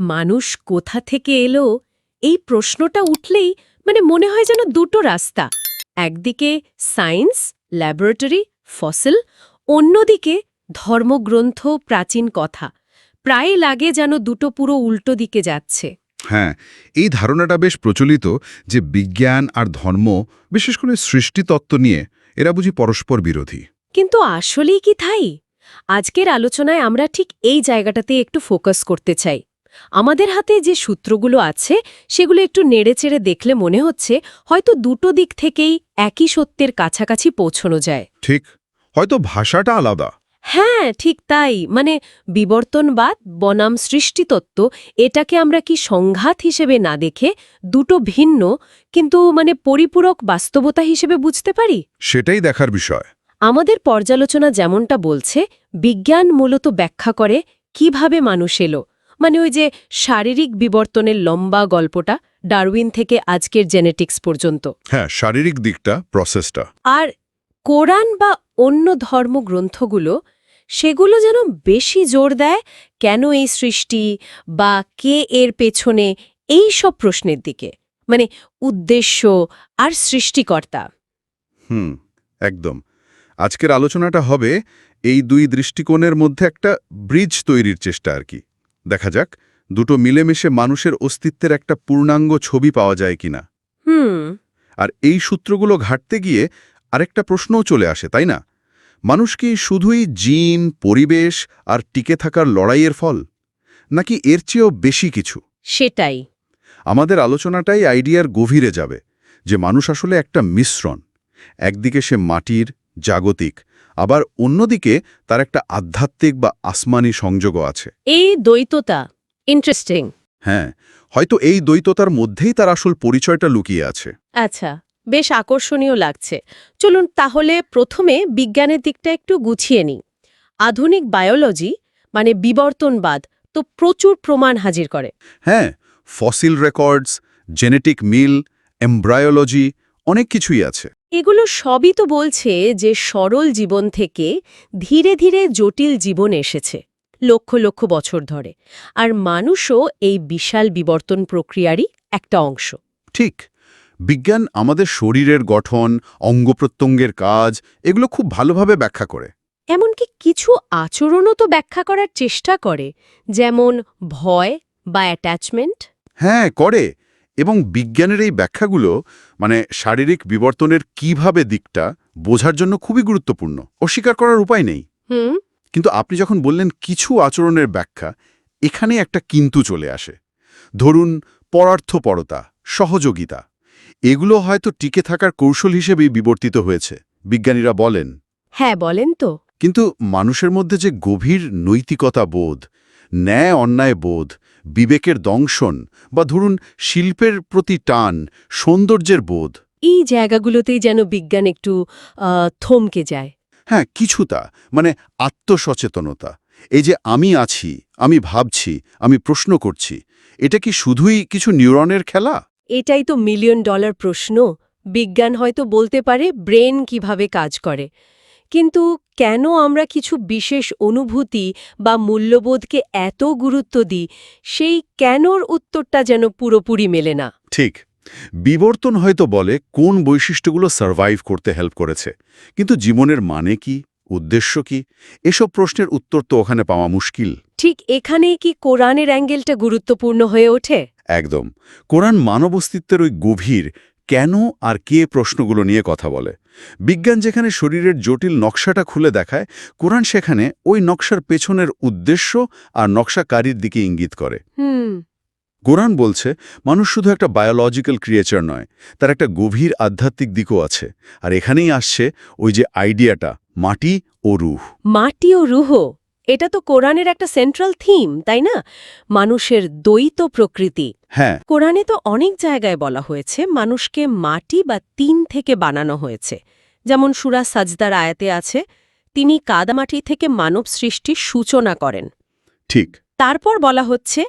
মানুষ কোথা থেকে এলো এই প্রশ্নটা উঠলেই মানে মনে হয় যেন দুটো রাস্তা। একদিকে সায়েন্স ল্যাবরেটরি ফসিল অন্যদিকে ধর্মগ্রন্থ প্রাচীন কথা। প্রায় লাগে যেন দুটো পুরো উল্টো দিকে যাচ্ছে। হ্যাঁ এই ধারণাটা বেশ প্রচলিত যে বিজ্ঞান আর ধর্ম বিশেষ করে সৃষ্টিতত্ত্ব নিয়ে এরা বুঝি পরস্পর বিরোধী। কিন্তু আসলেই কি তাই? আজকের আলোচনায় আমরা ঠিক এই জায়গাটাতে একটু ফোকাস করতে চাই। আমাদের হাতে যে সূত্রগুলো আছে সেগুলো একটু নেড়েচেড়ে দেখলে মনে হচ্ছে হয়তো দুটো দিক থেকেই একই সত্যের কাছাকাছি পৌঁছনো যায়। ঠিক হয়তো ভাষাটা আলাদা। হ্যাঁ ঠিক তাই। মানে বিবর্তনবাদ বনাম সৃষ্টিতত্ত্ব এটাকে আমরা কি সংঘাত হিসেবে না দেখে দুটো ভিন্ন কিন্তু মানে পরিপূরক বাস্তবতা হিসেবে বুঝতে পারি? সেটাই দেখার বিষয়। আমাদের পর্যালোচনা যেমনটা বলছে বিজ্ঞান মূলত ব্যাখ্যা করে কীভাবে মানুষ এলো। মানে ওই যে শারীরিক বিবর্তনের লম্বা গল্পটা ডারউইন থেকে আজকের জেনেটিক্স পর্যন্ত। হ্যাঁ শারীরিক দিকটা প্রসেসটা আর কোরআন বা অন্য ধর্মগ্রন্থগুলো সেগুলো যেন বেশি জোর দেয় কেন এই সৃষ্টি বা কে এর পেছনে এই সব প্রশ্নের দিকে। মানে উদ্দেশ্য আর সৃষ্টিকর্তা। হুম একদম। আজকের আলোচনাটা হবে এই দুই দৃষ্টিকোণের মধ্যে একটা ব্রিজ তৈরির চেষ্টা আর কি। দেখা যাক দুটো মিলেমিশে মানুষের অস্তিত্বের একটা পূর্ণাঙ্গ ছবি পাওয়া যায় কিনা। হুম। আর এই সূত্রগুলো ঘাটতে গিয়ে আরেকটা প্রশ্নও চলে আসে তাই না? মানুষ কি শুধুই জিন পরিবেশ আর টিকে থাকার লড়াইয়ের ফল? নাকি এর চেয়েও বেশি কিছু? সেটাই। আমাদের আলোচনাটাই আইডিয়ার গভীরে যাবে যে মানুষ আসলে একটা মিশ্রণ। একদিকে সে মাটির জাগতিক। আবার অন্যদিকে তার একটা আধ্যাত্মিক বা আসমানি সংযোগও আছে। এই দ্বৈততা ইন্টারেস্টিং হ্যাঁ হয়তো এই দ্বৈততার মধ্যেই তার আসল পরিচয়টা লুকিয়ে আছে। আচ্ছা বেশ আকর্ষণীয় লাগছে। চলুন তাহলে প্রথমে বিজ্ঞানের দিকটা একটু গুছিয়ে নিই। আধুনিক বায়োলজি মানে বিবর্তনবাদ তো প্রচুর প্রমাণ হাজির করে। হ্যাঁ ফসিল রেকর্ডস জেনেটিক মিল এমব্রায়োলজি অনেক কিছুই আছে। এগুলো সবই তো বলছে যে সরল জীবন থেকে ধীরে ধীরে জটিল জীবন এসেছে লক্ষ লক্ষ বছর ধরে। আর মানুষও এই বিশাল বিবর্তন প্রক্রিয়ারই একটা অংশ। ঠিক বিজ্ঞান আমাদের শরীরের গঠন অঙ্গপ্রত্যঙ্গের কাজ এগুলো খুব ভালোভাবে ব্যাখ্যা করে। এমনকি কিছু আচরণও তো ব্যাখ্যা করার চেষ্টা করে যেমন ভয় বা অ্যাটাচমেন্ট হ্যাঁ করে। এবং বিজ্ঞানের এই ব্যাখ্যাগুলো মানে শারীরিক বিবর্তনের কীভাবে দিকটা বোঝার জন্য খুবই গুরুত্বপূর্ণ। অস্বীকার করার উপায় নেই। কিন্তু আপনি যখন বললেন কিছু আচরণের ব্যাখ্যা এখানে একটা কিন্তু চলে আসে। ধরুন পরার্থপরতা সহযোগিতা এগুলো হয়তো টিকে থাকার কৌশল হিসেবেই বিবর্তিত হয়েছে বিজ্ঞানীরা বলেন। হ্যাঁ বলেন তো। কিন্তু মানুষের মধ্যে যে গভীর নৈতিকতা বোধ ন্যায় অন্যায় বোধ বিবেকের দংশন বা ধরুন শিল্পের প্রতি টান সৌন্দর্যের বোধ। এই জায়গাগুলোতেই যেন বিজ্ঞান একটু থমকে যায়। হ্যাঁ কিছুটা মানে আত্মসচেতনতা। এই যে আমি আছি আমি ভাবছি আমি প্রশ্ন করছি এটা কি শুধুই কিছু নিউরনের খেলা? এটাই তো মিলিয়ন ডলার প্রশ্ন। বিজ্ঞান হয়তো বলতে পারে ব্রেন কীভাবে কাজ করে। কিন্তু কেন আমরা কিছু বিশেষ অনুভূতি বা মূল্যবোধকে এত গুরুত্ব দিই? সেই কেনর উত্তরটা যেন পুরোপুরি মেলে না। ঠিক। বিবর্তন হয়তো বলে কোন বৈশিষ্ট্যগুলো সার্ভাইভ করতে হেল্প করেছে। কিন্তু জীবনের মানে কি? উদ্দেশ্য কি? এসব প্রশ্নের উত্তর তো ওখানে পাওয়া মুশকিল। ঠিক এখানেই কি কোরআনের অ্যাঙ্গেলটা গুরুত্বপূর্ণ হয়ে ওঠে? একদম। কোরআন মানব অস্তিত্বের ওই গভীর কেন আর কে প্রশ্নগুলো নিয়ে কথা বলে? বিজ্ঞান যেখানে শরীরের জটিল নকশাটা খুলে দেখায় কোরআন সেখানে ওই নকশার পেছনের উদ্দেশ্য আর নকশাকারীর দিকে ইঙ্গিত করে। কোরআন বলছে মানুষ শুধু একটা বায়োলজিক্যাল ক্রিয়েচার নয় তার একটা গভীর আধ্যাত্মিক দিকও আছে। আর এখানেই আসছে ওই যে আইডিয়াটা মাটি ও রুহ। মাটি ও রুহ? এটা তো কোরআনের একটা সেন্ট্রাল থিম তাই না? মানুষের দ্বৈত প্রকৃতি। হ্যাঁ। কোরআনে তো অনেক জায়গায় বলা হয়েছে মানুষকে মাটি বা তিন থেকে বানানো হয়েছে। যেমন সুরা সাজদার আয়াতে আছে তিনি কাদামাটি থেকে মানব সৃষ্টির সূচনা করেন। ঠিক। তারপর বলা হচ্ছে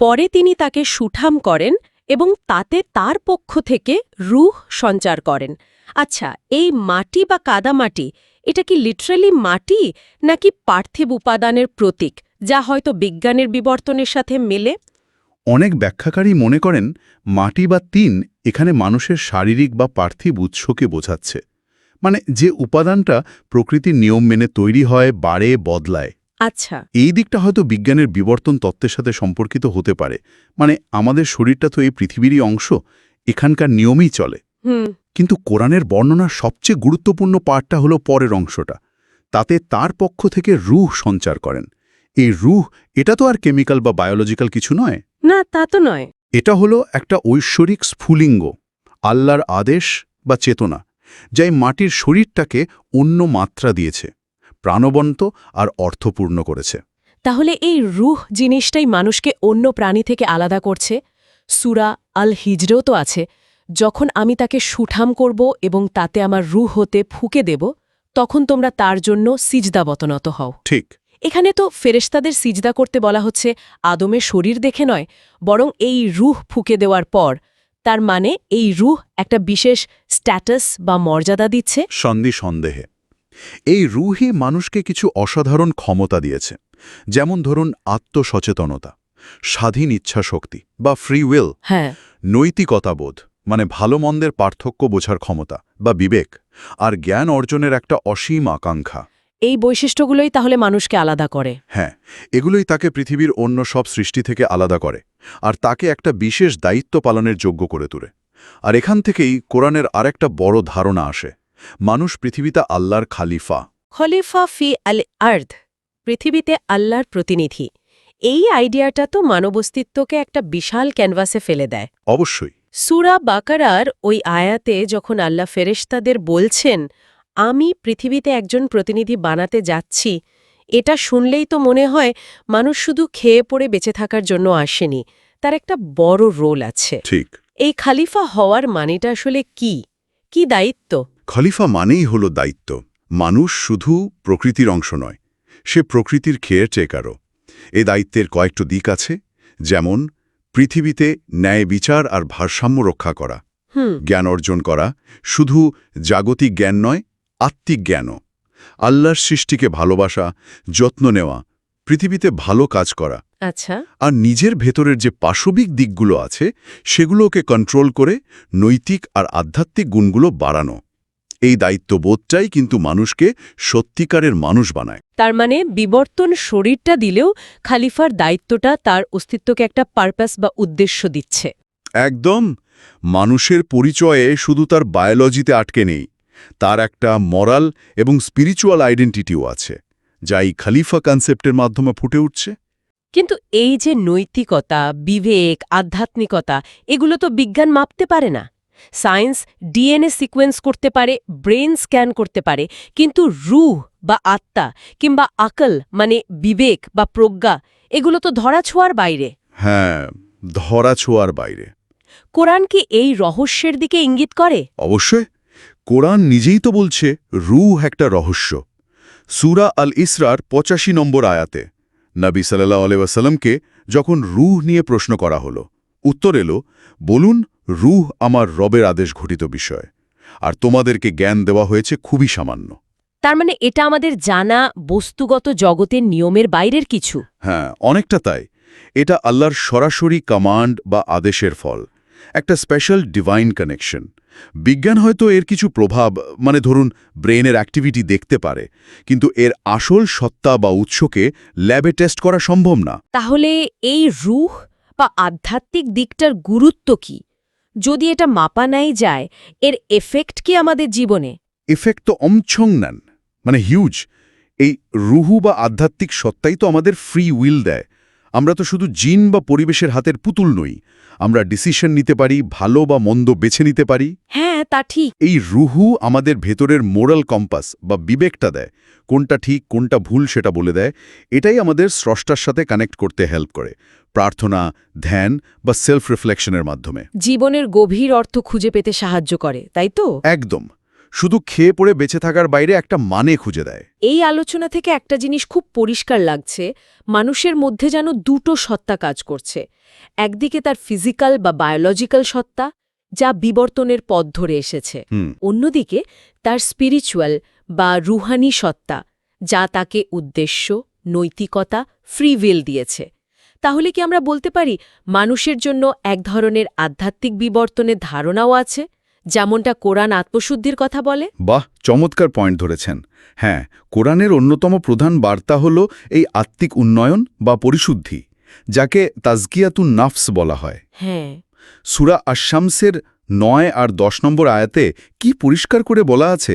পরে তিনি তাকে সুঠাম করেন এবং তাতে তার পক্ষ থেকে রুহ সঞ্চার করেন। আচ্ছা এই মাটি বা কাদামাটি এটা কি লিটারালি মাটি নাকি পার্থিব উপাদানের প্রতীক যা হয়তো বিজ্ঞানের বিবর্তনের সাথে মেলে? অনেক ব্যাখ্যাকারী মনে করেন মাটি বা তিন এখানে মানুষের শারীরিক বা পার্থিব উৎসকে বোঝাচ্ছে। মানে যে উপাদানটা প্রকৃতির নিয়ম মেনে তৈরি হয় বাড়ে বদলায়। আচ্ছা। এই দিকটা হয়তো বিজ্ঞানের বিবর্তন তত্ত্বের সাথে সম্পর্কিত হতে পারে। মানে আমাদের শরীরটা তো এই পৃথিবীরই অংশ এখানকার নিয়মেই চলে। হুম। কিন্তু কোরআনের বর্ণনার সবচেয়ে গুরুত্বপূর্ণ পার্টটা হলো পরের অংশটা। তাতে তার পক্ষ থেকে রুহ সঞ্চার করেন। এই রুহ এটা তো আর কেমিক্যাল বা বায়োলজিক্যাল কিছু নয়। না তা তো নয়। এটা হলো একটা ঐশ্বরিক স্ফুলিঙ্গ আল্লাহর আদেশ বা চেতনা যা এই মাটির শরীরটাকে অন্য মাত্রা দিয়েছে প্রাণবন্ত আর অর্থপূর্ণ করেছে। তাহলে এই রুহ জিনিসটাই মানুষকে অন্য প্রাণী থেকে আলাদা করছে? সুরা আল হিজরেও তো আছে। যখন আমি তাকে সুঠাম করব এবং তাতে আমার রুহ হতে ফুকে দেব তখন তোমরা তার জন্য সিজদাবতনত হও। ঠিক। এখানে তো ফেরেশতাদের সিজদা করতে বলা হচ্ছে আদমের শরীর দেখে নয় বরং এই রুহ ফুকে দেওয়ার পর তার মানে এই রুহ একটা বিশেষ স্ট্যাটাস বা মর্যাদা দিচ্ছে। সন্ধি সন্দেহে। এই রুহই মানুষকে কিছু অসাধারণ ক্ষমতা দিয়েছে যেমন ধরুন আত্মসচেতনতা স্বাধীন ইচ্ছাশক্তি বা ফ্রি উইল হ্যাঁ। নৈতিকতাবোধ মানে ভালো মন্দের পার্থক্য বোঝার ক্ষমতা বা বিবেক আর জ্ঞান অর্জনের একটা অসীম আকাঙ্ক্ষা। এই বৈশিষ্ট্যগুলোই তাহলে মানুষকে আলাদা করে। হ্যাঁ এগুলোই তাকে পৃথিবীর অন্য সব সৃষ্টি থেকে আলাদা করে আর তাকে একটা বিশেষ দায়িত্ব পালনের যোগ্য করে তোলে। আর এখান থেকেই কোরআনের আরেকটা বড় ধারণা আসে। মানুষ পৃথিবীতে আল্লাহর খালিফা। খলিফা ফি আল আর্দ পৃথিবীতে আল্লাহর প্রতিনিধি। এই আইডিয়াটা তো মানবস্তিত্বকে একটা বিশাল ক্যানভাসে ফেলে দেয়। অবশ্যই। সুরা বাকারার ওই আয়াতে যখন আল্লাহ ফেরেশতাদের বলছেন আমি পৃথিবীতে একজন প্রতিনিধি বানাতে যাচ্ছি এটা শুনলেই তো মনে হয় মানুষ শুধু খেয়ে পড়ে বেঁচে থাকার জন্য আসেনি তার একটা বড় রোল আছে। ঠিক। এই খালিফা হওয়ার মানেটা আসলে কি? কি দায়িত্ব? খলিফা মানেই হল দায়িত্ব। মানুষ শুধু প্রকৃতির অংশ নয় সে প্রকৃতির খেয়ে টেকারও এ দায়িত্বের কয়েকটা দিক আছে যেমন পৃথিবীতে ন্যায় বিচার আর ভারসাম্য রক্ষা করা জ্ঞান অর্জন করা শুধু জাগতিক জ্ঞান নয় আত্মিক জ্ঞানও। আল্লাহর সৃষ্টিকে ভালোবাসা যত্ন নেওয়া পৃথিবীতে ভালো কাজ করা। আচ্ছা। আর নিজের ভেতরের যে পাশবিক দিকগুলো আছে সেগুলোকে কন্ট্রোল করে নৈতিক আর আধ্যাত্মিক গুণগুলো বাড়ানো। এই দায়িত্ববোধটাই কিন্তু মানুষকে সত্যিকারের মানুষ বানায়। তার মানে বিবর্তন শরীরটা দিলেও খালিফার দায়িত্বটা তার অস্তিত্বকে একটা পারপাস বা উদ্দেশ্য দিচ্ছে। একদম। মানুষের পরিচয়ে শুধু তার বায়োলজিতে আটকে নেই তার একটা মরাল এবং স্পিরিচুয়াল আইডেন্টিটিও আছে যা এই খালিফা কনসেপ্টের মাধ্যমে ফুটে উঠছে। কিন্তু এই যে নৈতিকতা বিবেক আধ্যাত্মিকতা এগুলো তো বিজ্ঞান মাপতে পারে না। সায়েন্স ডিএনএ সিকোয়েন্স করতে পারে ব্রেন স্ক্যান করতে পারে কিন্তু রুহ বা আত্মা কিংবা আকল মানে বিবেক বা প্রজ্ঞা এগুলো তো ধরা ছোঁয়ার বাইরে। হ্যাঁ ধরা ছোঁয়ার বাইরে। কোরআন কি এই রহস্যের দিকে ইঙ্গিত করে? অবশ্যই। কোরআন নিজেই তো বলছে রুহ একটা রহস্য। সুরা আল ইসরার পঁচাশি নম্বর আয়াতে নবী সাল্লাহ আলাইসাল্লামকে যখন রুহ নিয়ে প্রশ্ন করা হলো উত্তর এলো বলুন রুহ আমার রবের আদেশ ঘটিত বিষয় আর তোমাদেরকে জ্ঞান দেওয়া হয়েছে খুবই সামান্য। তার মানে এটা আমাদের জানা বস্তুগত জগতের নিয়মের বাইরের কিছু? হ্যাঁ অনেকটা তাই। এটা আল্লাহর সরাসরি কমান্ড বা আদেশের ফল একটা স্পেশাল ডিভাইন কানেকশন বিজ্ঞান হয়তো এর কিছু প্রভাব মানে ধরুন ব্রেনের অ্যাক্টিভিটি দেখতে পারে কিন্তু এর আসল সত্তা বা উৎসকে ল্যাবে টেস্ট করা সম্ভব না। তাহলে এই রুহ বা আধ্যাত্মিক দিকটার গুরুত্ব কি? যদি এটা মাপা নাই যায় এর এফেক্ট কি আমাদের জীবনে? এফেক্ট তো অমছং নান মানে হিউজ এই রুহু বা আধ্যাত্মিক সত্তাই তো আমাদের ফ্রি উইল দেয়। আমরা তো শুধু জিন বা পরিবেশের হাতের পুতুল নই। আমরা ডিসিশন নিতে পারি ভালো বা মন্দ বেছে নিতে পারি। হ্যাঁ তা ঠিক। এই রুহু আমাদের ভেতরের মোরাল কম্পাস বা বিবেকটা দেয়। কোনটা ঠিক কোনটা ভুল সেটা বলে দেয়। এটাই আমাদের স্রষ্টার সাথে কানেক্ট করতে হেল্প করে। প্রার্থনা ধ্যান বা সেলফ রিফ্লেকশনের মাধ্যমে। জীবনের গভীর অর্থ খুঁজে পেতে সাহায্য করে তাই তো? একদম। শুধু খেয়ে পড়ে বেঁচে থাকার বাইরে একটা মানে খুঁজে দেয়। এই আলোচনা থেকে একটা জিনিস খুব পরিষ্কার লাগছে মানুষের মধ্যে যেন দুটো সত্তা কাজ করছে। একদিকে তার ফিজিক্যাল বা বায়োলজিক্যাল সত্তা যা বিবর্তনের পথ ধরে এসেছে। অন্যদিকে তার স্পিরিচুয়াল বা রুহানি সত্তা যা তাকে উদ্দেশ্য নৈতিকতা ফ্রি উইল দিয়েছে। তাহলে কি আমরা বলতে পারি মানুষের জন্য এক ধরনের আধ্যাত্মিক বিবর্তনের ধারণাও আছে? যেমনটা কোরআন আত্মশুদ্ধির কথা বলে? বাহ চমৎকার পয়েন্ট ধরেছেন। হ্যাঁ কোরআনের অন্যতম প্রধান বার্তা হল এই আত্মিক উন্নয়ন বা পরিশুদ্ধি যাকে তাজকিয়াতুন নাফস বলা হয়। হ্যাঁ। সুরা আশামসের নয় আর দশ নম্বর আয়াতে কি পরিষ্কার করে বলা আছে?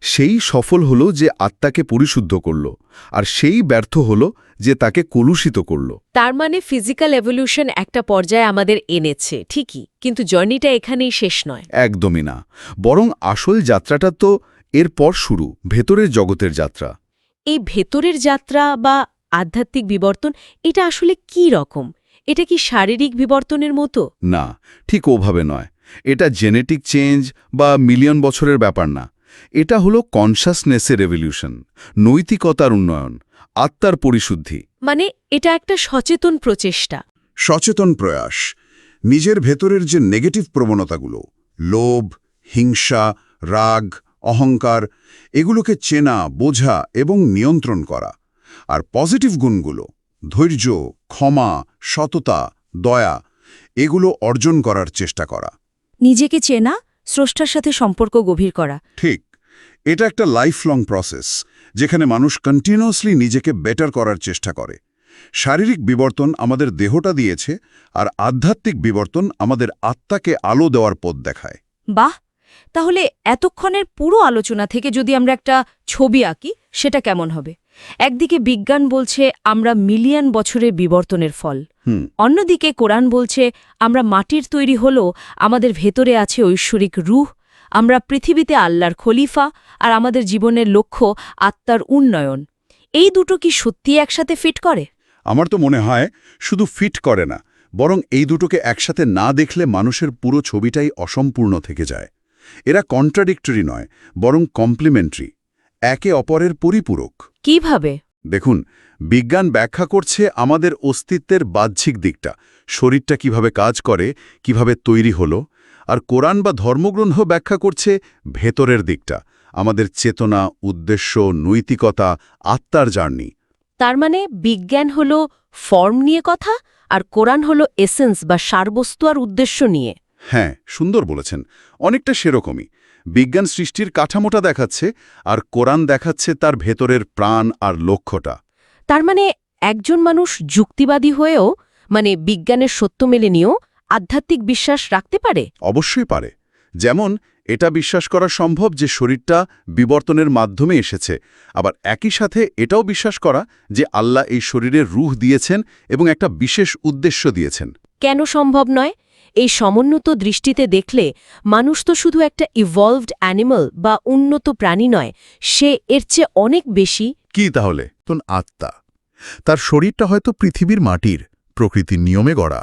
সেই সফল হল যে আত্মাকে পরিশুদ্ধ করল আর সেই ব্যর্থ হল যে তাকে কলুষিত করল। তার মানে ফিজিক্যাল এভলিউশন একটা পর্যায়ে আমাদের এনেছে ঠিকই কিন্তু জার্নিটা এখানেই শেষ নয়। একদমই না। বরং আসল যাত্রাটা তো এরপর শুরু ভেতরের জগতের যাত্রা। এই ভেতরের যাত্রা বা আধ্যাত্মিক বিবর্তন এটা আসলে কি রকম? এটা কি শারীরিক বিবর্তনের মতো? না ঠিক ওভাবে নয়। এটা জেনেটিক চেঞ্জ বা মিলিয়ন বছরের ব্যাপার না। এটা হলো কনসাসনেসের রেভলিউশন নৈতিকতার উন্নয়ন আত্মার পরিশুদ্ধি। মানে এটা একটা সচেতন প্রচেষ্টা। সচেতন প্রয়াস নিজের ভেতরের যে নেগেটিভ প্রবণতাগুলো লোভ হিংসা রাগ অহংকার এগুলোকে চেনা বোঝা এবং নিয়ন্ত্রণ করা। আর পজিটিভ গুণগুলো ধৈর্য ক্ষমা সততা দয়া এগুলো অর্জন করার চেষ্টা করা। নিজেকে চেনা স্রষ্টার সাথে সম্পর্ক গভীর করা। ঠিক। এটা একটা লাইফ লং প্রসেস যেখানে মানুষ কন্টিনিউয়াসলি নিজেকে বেটার করার চেষ্টা করে। শারীরিক বিবর্তন আমাদের দেহটা দিয়েছে আর আধ্যাত্মিক বিবর্তন আমাদের আত্মাকে আলো দেওয়ার পথ দেখায়। বাহ! তাহলে এতক্ষণের পুরো আলোচনা থেকে যদি আমরা একটা ছবি আঁকি সেটা কেমন হবে? একদিকে বিজ্ঞান বলছে আমরা মিলিয়ন বছরের বিবর্তনের ফল। অন্যদিকে কোরআন বলছে আমরা মাটির তৈরি হলেও আমাদের ভেতরে আছে ঐশ্বরিক রুহ আমরা পৃথিবীতে আল্লাহর খলিফা আর আমাদের জীবনের লক্ষ্য আত্মার উন্নয়ন। এই দুটো কি সত্যি একসাথে ফিট করে? আমার তো মনে হয় শুধু ফিট করে না বরং এই দুটোকে একসাথে না দেখলে মানুষের পুরো ছবিটাই অসম্পূর্ণ থেকে যায়। এরা কন্ট্রাডিক্টরি নয় বরং কমপ্লিমেন্টারি। একে অপরের পরিপূরক। কীভাবে? দেখুন বিজ্ঞান ব্যাখ্যা করছে আমাদের অস্তিত্বের বাহ্যিক দিকটা। শরীরটা কীভাবে কাজ করে কীভাবে তৈরি হলো আর কোরআন বা ধর্মগ্রন্থ ব্যাখ্যা করছে ভেতরের দিকটা আমাদের চেতনা উদ্দেশ্য নৈতিকতা আত্মার জার্নি। তার মানে বিজ্ঞান হল ফর্ম নিয়ে কথা আর কোরআন হল এসেন্স বা সারবস্তু আর উদ্দেশ্য নিয়ে। হ্যাঁ সুন্দর বলেছেন। অনেকটা সেরকমই। বিজ্ঞান সৃষ্টির কাঠামোটা দেখাচ্ছে আর কোরআন দেখাচ্ছে তার ভেতরের প্রাণ আর লক্ষ্যটা। তার মানে একজন মানুষ যুক্তিবাদী হয়েও মানে বিজ্ঞানের সত্য মেলে নিয়েও আধ্যাত্মিক বিশ্বাস রাখতে পারে? অবশ্যই পারে। যেমন এটা বিশ্বাস করা সম্ভব যে শরীরটা বিবর্তনের মাধ্যমে এসেছে আবার একই সাথে এটাও বিশ্বাস করা যে আল্লাহ এই শরীরের রুহ দিয়েছেন এবং একটা বিশেষ উদ্দেশ্য দিয়েছেন। কেন সম্ভব নয়? এই সমন্বিত দৃষ্টিতে দেখলে মানুষ তো শুধু একটা ইভলভড অ্যানিমাল বা উন্নত প্রাণী নয় সে এর চেয়ে অনেক বেশি। কি তাহলে? তোন আত্মা। তার শরীরটা হয়তো পৃথিবীর মাটির প্রকৃতির নিয়মে গড়া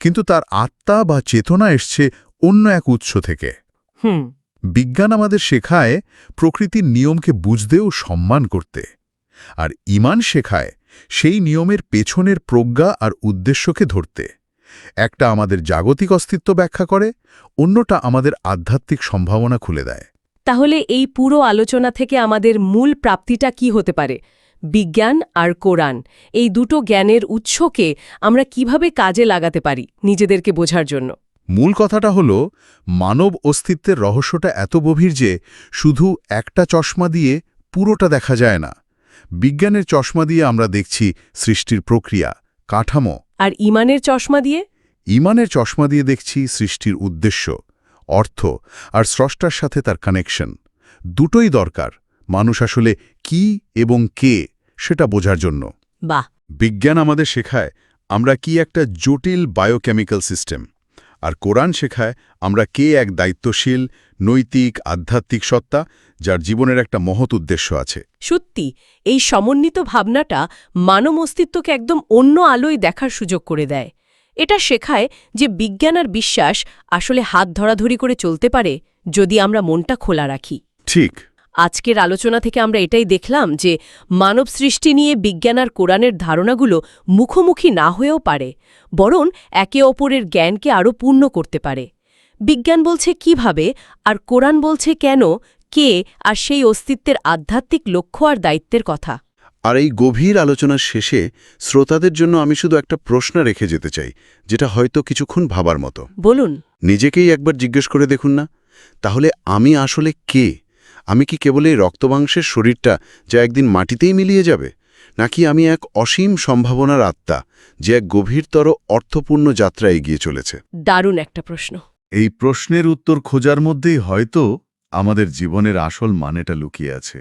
কিন্তু তার আত্মা বা চেতনা এসছে অন্য এক উৎস থেকে। হুম। বিজ্ঞান আমাদের শেখায় প্রকৃতির নিয়মকে বুঝতেও সম্মান করতে আর ইমান শেখায় সেই নিয়মের পেছনের প্রজ্ঞা আর উদ্দেশ্যকে ধরতে। একটা আমাদের জাগতিক অস্তিত্ব ব্যাখ্যা করে অন্যটা আমাদের আধ্যাত্মিক সম্ভাবনা খুলে দেয়। তাহলে এই পুরো আলোচনা থেকে আমাদের মূল প্রাপ্তিটা কি হতে পারে? বিজ্ঞান আর কোরআন এই দুটো জ্ঞানের উৎসকে আমরা কীভাবে কাজে লাগাতে পারি নিজেদেরকে বোঝার জন্য? মূল কথাটা হল মানব অস্তিত্বের রহস্যটা এত গভীর যে শুধু একটা চশমা দিয়ে পুরোটা দেখা যায় না। বিজ্ঞানের চশমা দিয়ে আমরা দেখছি সৃষ্টির প্রক্রিয়া কাঠামো। আর ইমানের চশমা দিয়ে? ইমানের চশমা দিয়ে দেখছি সৃষ্টির উদ্দেশ্য অর্থ আর স্রষ্টার সাথে তার কানেকশন দুটোই দরকার মানুষ আসলে কি এবং কে সেটা বোঝার জন্য। বাহ! বিজ্ঞান আমাদের শেখায় আমরা কি একটা জটিল বায়োকেমিক্যাল সিস্টেম আর কোরআন শেখায় আমরা কে এক দায়িত্বশীল নৈতিক আধ্যাত্মিক সত্তা যার জীবনের একটা মহৎ উদ্দেশ্য আছে? সত্যি এই সমন্বিত ভাবনাটা মানব অস্তিত্বকে একদম অন্য আলোয় দেখার সুযোগ করে দেয়। এটা শেখায় যে বিজ্ঞান আর বিশ্বাস আসলে হাত ধরাধরি করে চলতে পারে যদি আমরা মনটা খোলা রাখি। ঠিক। আজকের আলোচনা থেকে আমরা এটাই দেখলাম যে মানব সৃষ্টি নিয়ে বিজ্ঞান আর কোরআনের ধারণাগুলো মুখোমুখি না হয়েও পারে বরং একে অপরের জ্ঞানকে আরও পূর্ণ করতে পারে। বিজ্ঞান বলছে কীভাবে আর কোরআন বলছে কেন কে আর সেই অস্তিত্বের আধ্যাত্মিক লক্ষ্য আর দায়িত্বের কথা। আর এই গভীর আলোচনার শেষে শ্রোতাদের জন্য আমি শুধু একটা প্রশ্ন রেখে যেতে চাই যেটা হয়তো কিছুক্ষণ ভাবার মতো। বলুন। নিজেকেই একবার জিজ্ঞেস করে দেখুন না। তাহলে আমি আসলে কে? আমি কি কেবল এই রক্তবাংশের শরীরটা যা একদিন মাটিতেই মিলিয়ে যাবে? নাকি আমি এক অসীম সম্ভাবনার আত্মা যে এক গভীরতর অর্থপূর্ণ যাত্রা এগিয়ে চলেছে? দারুণ একটা প্রশ্ন। এই প্রশ্নের উত্তর খোঁজার মধ্যেই হয়তো আমাদের জীবনের আসল মানেটা লুকিয়ে আছে।